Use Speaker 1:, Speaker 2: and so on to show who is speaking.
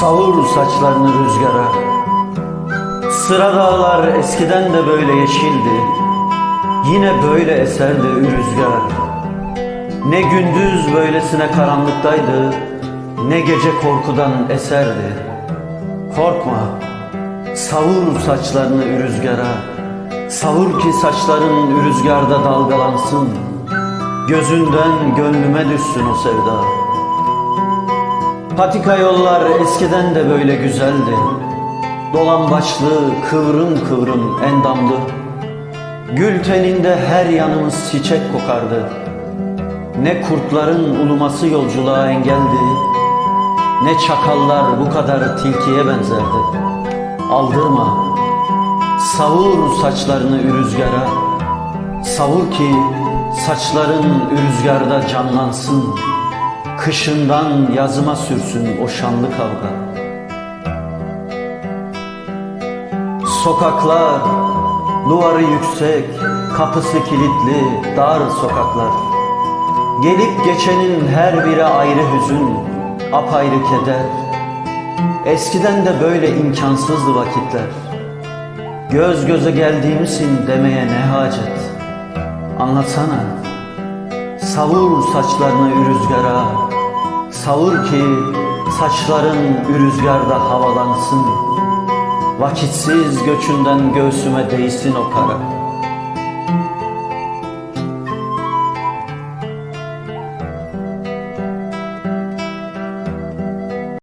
Speaker 1: Savur saçlarını rüzgara. Sıra dağlar eskiden de böyle yeşildi Yine böyle eserdi rüzgar Ne gündüz böylesine karanlıktaydı Ne gece korkudan eserdi. Korkma Savur saçlarını rüzgara. Savur ki saçların rüzgarda dalgalansın Gözünden gönlüme düşsün o sevda Patika yollar eskiden de böyle güzeldi. Dolan başlı kıvrım kıvrım endamlı Gül teninde her yanımız çiçek kokardı. Ne kurtların uluması yolculuğa engeldi. Ne çakallar bu kadar tilkiye benzerdi. Aldırma Savur saçlarını rüzgara Savur ki saçların rüzgarda canlansın Kışından yazıma sürsün o şanlı kavga. Sokaklar duvarı yüksek Kapısı kilitli dar sokaklar. Gelip geçenin her biri ayrı hüzün Apayrı keder. Eskiden de böyle imkansızdı vakitler. Göz göze geldiğimizsin demeye ne hacet? Anlatsana. Savur saçlarını rüzgara Savur ki saçların rüzgarda havalansın. Vakitsiz göçünden göğsüme değsin o kara